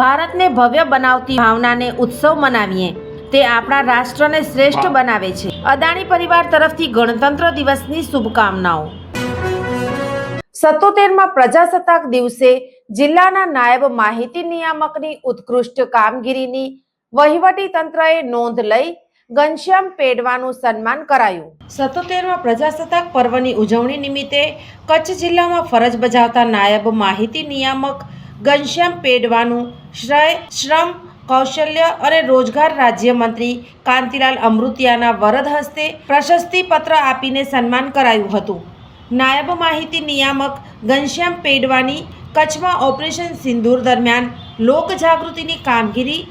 ભારતને ભવ્ય બનાવતી ભાવનાને ઉત્સવ મનાવીએ તે આપણા રાષ્ટ્રને શ્રેષ્ઠ બનાવે છે. અદાણી પરિવાર તરફથી ગણતંત્ર દિવસની શુભકામનાઓ. સત્તોતેરમાં પ્રજાસત્તાક દિવસે જિલ્લાના નાયબ માહિતી નિયામકની ઉત્કૃષ્ટ કામગીરીની વહીવટી તંત્રએ નોંધ લઈ ઘનશ્યામ પેડવાનું સન્માન કરાયું. સત્તોતેરમાં પ્રજાસત્તાક પર્વની ઉજવણી નિમિત્તે કચ્છ જિલ્લામાં ફરજ બજાવતા નાયબ માહિતી નિયામક ઘનશ્યામ પેડવાનું શ્રમ, કૌશલ્ય અને રોજગાર રાજ્યમંત્રી કાંતિલાલ અમૃતિયાના વરદ હસ્તે પ્રશસ્તિ પત્ર આપીને સન્માન કરાયું હતું. નાયબ માહિતી નિયામક ઘનશ્યામ પેડવાની કચ્છમાં ઓપરેશન સિંદૂર દરમિયાન લોકજાગૃતિની કામગીરી,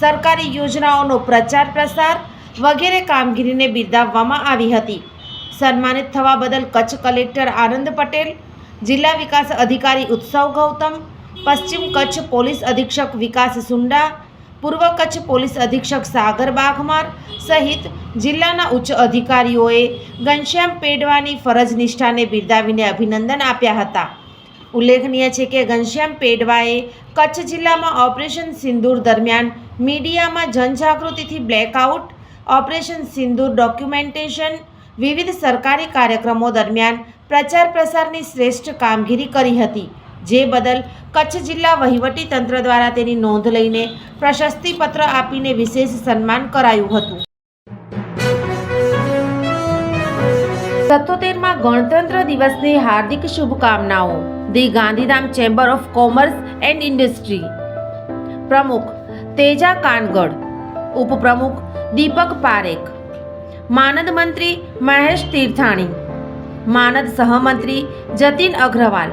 સરકારી યોજનાઓનો પ્રચાર પ્રસાર વગેરે કામગીરીને બિરદાવવામાં આવી હતી. સન્માનિત થવા બદલ કચ્છ કલેક્ટર આનંદ પટેલ, જિલ્લા વિકાસ અધિકારી ઉત્સવ ગૌતમ પશ્ચિમ કચ્છ પોલીસ અધિક્ષક વિકાસ સુંડા, પૂર્વ કચ્છ પોલીસ અધિક્ષક સાગર બાઘમાર સહિત જિલ્લાના ઉચ્ચ અધિકારીઓએ ઘનશ્યામ પેડવાની ફરજ નિષ્ઠાને બિરદાવીને અભિનંદન આપ્યા હતા. ઉલ્લેખનીય છે કે ઘનશ્યામ પેડવાએ કચ્છ જિલ્લામાં ઓપરેશન સિંદૂર દરમિયાન મીડિયામાં જનજાગૃતિથી બ્લેકઆઉટ, ઓપરેશન સિંદૂર ડોક્યુમેન્ટેશન, વિવિધ સરકારી કાર્યક્રમો દરમિયાન પ્રચાર પ્રસારની શ્રેષ્ઠ કામગીરી કરી હતી. જે બદલ કચ્છ જિલ્લા વહીવટી તંત્ર દ્વારા તેની નોંધ લઈને પ્રશસ્તિપત્ર આપીને વિશેષ સન્માન કરાયું હતું. સત્તોતેરમાં ગણતંત્ર દિવસની હાર્દિક શુભકામનાઓ. The Gandhidham chamber of commerce and industry. પ્રમુખ તેજા કાનગડ. ઉપપ્રમુખ દીપક પારેખ. માનદ મંત્રી Mahesh Tirthani. માનદ સહમંત્રી Jatin Agarwal.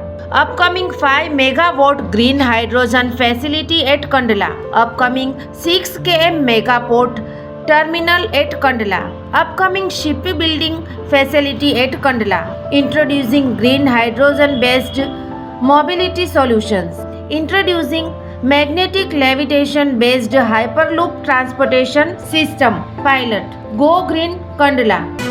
Upcoming 5 megawatt green hydrogen facility at Kandla upcoming 6 km megaport terminal at Kandla upcoming shipbuilding facility at Kandla introducing green hydrogen based mobility solutions introducing magnetic levitation based hyperloop transportation system pilot go green Kandla